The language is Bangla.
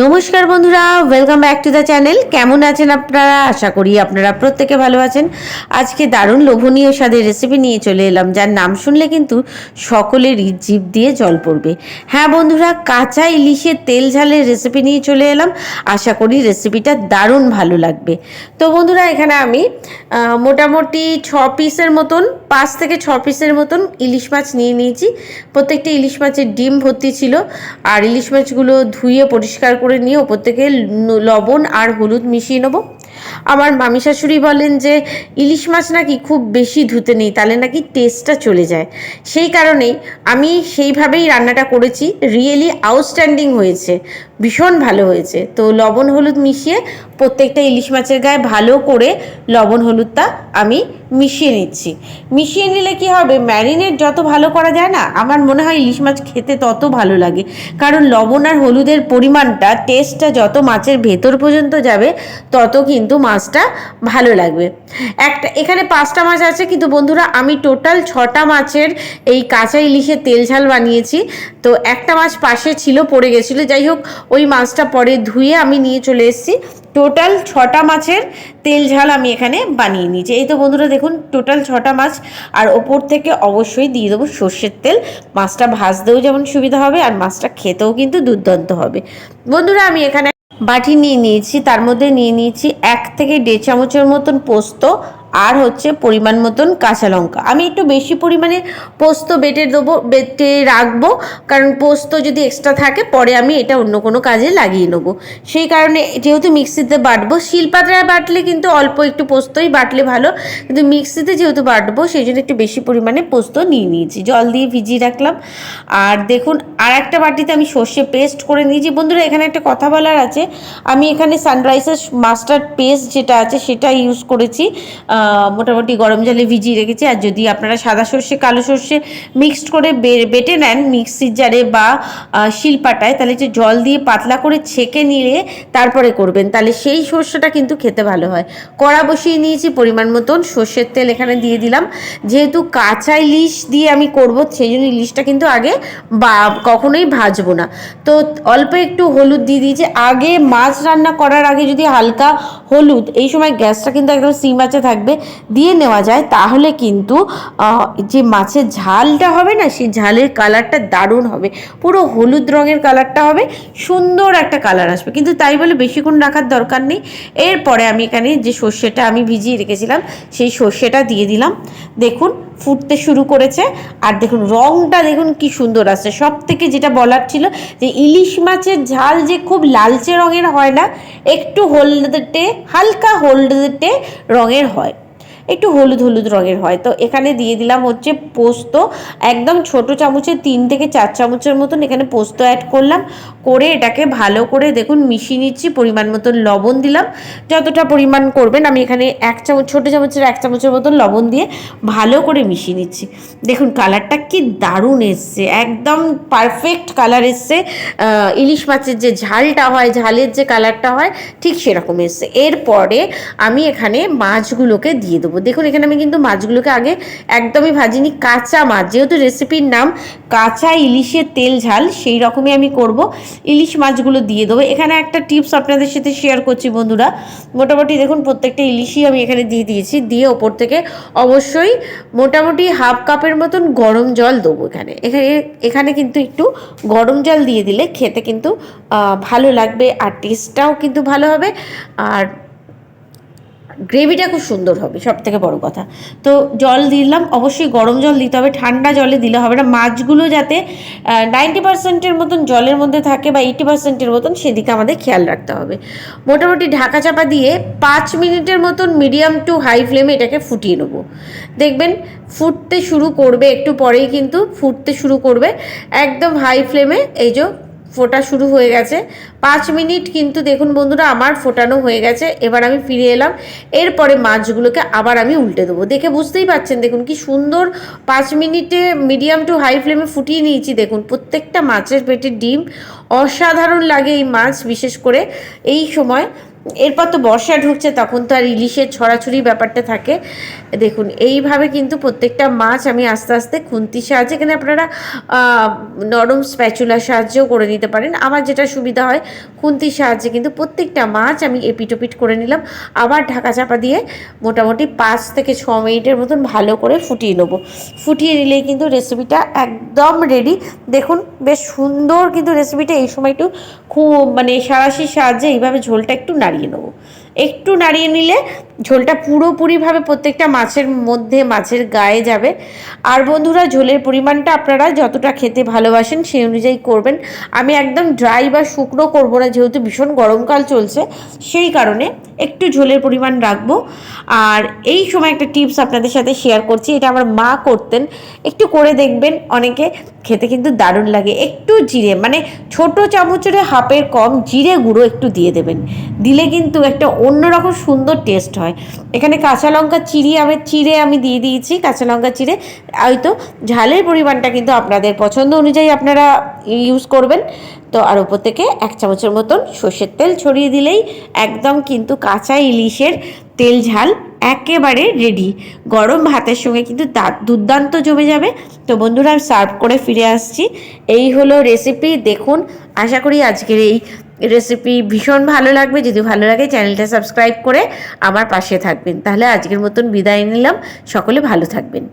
নমস্কার বন্ধুরা welcome back to the channel কেমন আছেন আপনারা? আশা করি আপনারা প্রত্যেকে ভালো আছেন। আজকে দারুণ লোভনীয় স্বাদের রেসিপি নিয়ে চলে এলাম, যার নাম শুনলে কিন্তু সকলেরই জিভ দিয়ে জল পড়বে। হ্যাঁ বন্ধুরা, কাঁচা ইলিশের তেল ঝালের রেসিপি নিয়ে চলে এলাম। আশা করি রেসিপিটা দারুণ ভালো লাগবে। তো বন্ধুরা, এখানে আমি মোটামুটি ছ পিসের মতন, পাঁচ থেকে ছ পিসের মতন ইলিশ মাছ নিয়ে নিয়েছি। প্রত্যেকটা ইলিশ মাছের ডিম ভর্তি ছিল। আর ইলিশ মাছগুলো ধুয়ে পরিষ্কার করে নিয়ে ওপর থেকে লবণ আর হলুদ মিশিয়ে নেব। আমার মামি শাশুড়ি বলেন যে, ইলিশ মাছ নাকি খুব বেশি ধুতে নেই, তাহলে নাকি টেস্টটা চলে যায়। সেই কারণেই আমি সেইভাবেই রান্নাটা করেছি রিয়েলি আউটস্ট্যান্ডিং হয়েছে, ভীষণ ভালো হয়েছে। তো লবণ হলুদ মিশিয়ে প্রত্যেকটা ইলিশ মাছের গায়ে ভালো করে লবণ হলুদটা আমি মিশিয়ে নিচ্ছি। মিশিয়ে নিলে কি হবে ম্যারিনেট যত ভালো করা যায় না, আমার মনে হয় ইলিশ মাছ খেতে তত ভালো লাগে। কারণ লবণ আর হলুদের পরিমাণটা টেস্টটা যত মাছের ভেতর পর্যন্ত যাবে, তত কিন্তু মাছটা ভালো লাগবে। একটা, এখানে পাঁচটা মাছ আছে, কিন্তু বন্ধুরা আমি টোটাল ছটা মাছের এই কাঁচা ইলিশের তেল ঝাল বানিয়েছি। তো একটা মাছ পাশে ছিল, পড়ে গেছিল। যাই হোক, ওই মাছটা পরে ধুয়ে আমি নিয়ে চলে এসেছি। টোটাল ছটা মাছের তেল ঝাল আমি এখানে বানিয়ে নিয়েছি। এই তো বন্ধুরা, দেখুন, টোটাল ছটা মাছ। আর ওপর থেকে অবশ্যই দিয়ে দেবো সর্ষের তেল। মাছটা ভাজতেও যেমন সুবিধা হবে, আর মাছটা খেতেও কিন্তু দুর্দান্ত হবে। বন্ধুরা, আমি এখানে বাটি নিয়ে নিয়েছি তার মধ্যে নিয়ে নিয়েছি এক থেকে দেড় চামচের মতন পোস্ত আর হচ্ছে পরিমাণ মতন কাঁচা লঙ্কা। আমি একটু বেশি পরিমাণে পোস্ত বেটে দেবো, বেটে রাখব, কারণ পোস্ত যদি এক্সট্রা থাকে, পরে আমি এটা অন্য কোনো কাজে লাগিয়ে নেব। সেই কারণে যেহেতু মিক্সিতে বাটবো শিলপাতায় বাটলে কিন্তু অল্প একটু পোস্তই বাটলে ভালো, কিন্তু মিক্সিতে যেহেতু বাটবো, সেই জন্য একটু বেশি পরিমাণে পোস্ত নিয়ে নিয়েছি। জল দিয়ে ভিজিয়ে রাখলাম। আর দেখুন আর একটা বাটিতে আমি সর্ষে পেস্ট করে নিয়েছি। বন্ধুরা, এখানে একটা কথা বলার আছে। আমি এখানে সানরাইসের মাস্টার্ড পেস্ট যেটা আছে, সেটা ইউজ করেছি। মোটামুটি গরম জলে ভিজিয়ে রেখেছি। আর যদি আপনারা সাদা সর্ষে, কালো সর্ষে মিক্সড করে বেটে নেন, মিক্সির জারে বা শিলপাটায়, তাহলে যে জল দিয়ে পাতলা করে ছেঁকে নিয়ে তারপরে করবেন। তাহলে সেই সর্ষেটা কিন্তু খেতে ভালো হয়। কড়া বসিয়ে নিয়েছি পরিমাণ মতন। সর্ষের তেল এখানে দিয়ে দিলাম। যেহেতু কাঁচা ইলিশ দিয়ে আমি করব, সেই জন্য ইলিশটা কিন্তু আগে বা, কখনোই ভাজবো না। তো অল্প একটু হলুদ দিয়ে দিয়েছি। আগে মাছ রান্না করার আগে যদি হালকা হলুদ, এই সময় গ্যাসটা কিন্তু একদম সিম আছে থাকবে। দিয়ে নেওয়া যায়, তাহলে কিন্তু যে মাছের ঝালটা হবে না, সেই ঝালের কালারটা দারুণ হবে। পুরো হলুদ রঙের কালারটা হবে, সুন্দর একটা কালার আসবে। কিন্তু তাই বলে বেশিক্ষণ রাখার দরকার নেই। এরপরে আমি এখানে যে সর্ষেটা আমি ভিজিয়ে রেখেছিলাম, সেই সর্ষেটা দিয়ে দিলাম। দেখুন, ফুটতে শুরু করেছে। আর দেখুন, রংটা দেখুন কি সুন্দর আসছে। সব থেকে যেটা বলার ছিল যে ইলিশ মাছের ঝাল যে খুব লালচে রঙের হয় না, একটু হলদেটে হালকা হলদেটে রঙের হয়। একটু হলুদ হলুদ রঙের হয়। তো এখানে দিয়ে দিলাম হচ্ছে পোস্ত। একদম ছোট চামচে, তিন থেকে চার চামচের মতন এখানে পোস্ত অ্যাড করলাম। করে এটাকে ভালো করে দেখুন মিশিয়ে নিচ্ছি, পরিমাণ মতন লবণ দিলাম। যতটা পরিমাণ করবেন, আমি এখানে এক চামচ, ছোটো চামচের এক চামচের মতন লবণ দিয়ে ভালো করে মিশিয়ে নিচ্ছি। দেখুন কালারটা কি দারুণ এসছে, একদম পারফেক্ট কালার এসছে। ইলিশ মাছের যে ঝালটা হয়, ঝালের যে কালারটা হয়, ঠিক সেরকম এসছে। এরপরে আমি এখানে মাছগুলোকে দিয়ে দেবো। দেখুন, এখানে আমি কিন্তু মাছগুলোকে আগে একদমই ভাজিনি, কাঁচা মাছ। যেহেতু রেসিপির নাম কাঁচা ইলিশের তেল ঝাল, সেই রকমই আমি করব। ইলিশ মাছগুলো দিয়ে দেবো। এখানে একটা টিপস আপনাদের সাথে শেয়ার করছি বন্ধুরা। মোটামুটি দেখুন, প্রত্যেকটা ইলিশই আমি এখানে দিয়ে দিয়েছি। দিয়ে ওপর থেকে অবশ্যই মোটামুটি হাফ কাপের মতন গরম জল দেবো এখানে। এখানে এখানে কিন্তু একটু গরম জল দিয়ে দিলে খেতে কিন্তু ভালো লাগবে আর টেস্টটাও কিন্তু ভালো হবে। আর গ্রেভিটা খুব সুন্দর হবে সব থেকে বড় কথা। তো জল দিলাম, অবশ্যই গরম জল দিতে হবে, ঠান্ডা জলে দিলে হবে না। মাছগুলো যাতে নাইনটি পার্সেন্টের মতন জলের মধ্যে থাকে বা এইটি পার্সেন্টের মতন, সেদিকে আমাদের খেয়াল রাখতে হবে। মোটামুটি ঢাকা চাপা দিয়ে পাঁচ মিনিটের মতন মিডিয়াম টু হাই ফ্লেমে এটাকে ফুটিয়ে নেব। দেখবেন, ফুটতে শুরু করবে, একটু পরেই কিন্তু ফুটতে শুরু করবে, একদম হাই ফ্লেমে এই যে ফোটা শুরু হয়ে গেছে। পাঁচ মিনিট কিন্তু দেখুন বন্ধুরা, আমার ফোটানো হয়ে গেছে। এবার আমি ফিরে এলাম। এরপরে মাছগুলোকে আবার আমি উল্টে দেবো। দেখে বুঝতেই পারছেন দেখুন কি সুন্দর পাঁচ মিনিটে মিডিয়াম টু হাই ফ্লেমে ফুটিয়ে নিয়েছি। দেখুন প্রত্যেকটা মাছের পেটে ডিম অসাধারণ লাগে এই মাছ, বিশেষ করে এই সময়। এরপর তো বর্ষা ঢুকছে, তখন তো আর ইলিশের ছড়াছড়ি ব্যাপারটা থাকে। দেখুন, এইভাবে কিন্তু প্রত্যেকটা মাছ আমি আস্তে আস্তে খুন্তির সাহায্যে, এখানে আপনারা নরম স্প্যাচুলার সাহায্যেও করে নিতে পারেন। আমার যেটা সুবিধা হয়, খুন্তির সাহায্যে কিন্তু প্রত্যেকটা মাছ আমি এপিটোপিট করে নিলাম। আবার ঢাকা চাপা দিয়ে মোটামুটি পাঁচ থেকে ছ মিনিটের মতন ভালো করে ফুটিয়ে নেব। ফুটিয়ে নিলেই কিন্তু রেসিপিটা একদম রেডি। দেখুন, বেশ সুন্দর কিন্তু রেসিপিটা এই সময় একটু খুব মানে সারাশির সাহায্যে এইভাবে ঝোলটা একটু নাড়িয়ে নেব। একটু নাড়িয়ে নিলে ঝোলটা পুরোপুরিভাবে প্রত্যেকটা মাছের মধ্যে, মাছের গায়ে যাবে। আর বন্ধুরা, ঝোলের পরিমাণটা আপনারা যতটা খেতে ভালোবাসেন সেই অনুযায়ী করবেন। আমি একদম ড্রাই বা শুকনো করব না, যেহেতু ভীষণ গরমকাল চলছে, সেই কারণে একটু ঝোলের পরিমাণ রাখব। আর এই সময় একটা টিপস আপনাদের সাথে শেয়ার করছি, এটা আমার মা করতেন। একটু করে দেখবেন অনেকে, খেতে কিন্তু দারুণ লাগে। একটু জিরে মানে ছোট চামচের হাফের কম জিরে গুঁড়ো একটু দিয়ে দেবেন। দিলে কিন্তু একটা অন্যরকম সুন্দর টেস্ট হয়। এখানে কাঁচা লঙ্কা চিড়ি আমি, চিড়ে আমি দিয়ে দিয়েছি, কাঁচা লঙ্কা চিড়ে। হয়তো ঝালের পরিমাণটা কিন্তু আপনাদের পছন্দ অনুযায়ী আপনারা ইউজ করবেন। তো আর ওপর থেকে এক চামচের মতন সর্ষের তেল ছড়িয়ে দিলেই একদম কিন্তু কাঁচা ইলিশের তেল ঝাল একেবারে রেডি গরম ভাতের সঙ্গে কিন্তু দুর্দান্ত জমে যাবে। তো বন্ধুরা সার্ভ করে ফিরে আসছি। এই হলো রেসিপি দেখুন, আশা করি আজকের এই রেসিপি ভীষণ ভালো লাগবে। যদি ভালো লাগে, চ্যানেলটা সাবস্ক্রাইব করে আমার পাশে থাকবেন। তাহলে আজকের মতন বিদায় নিলাম। সকলে ভালো থাকবেন।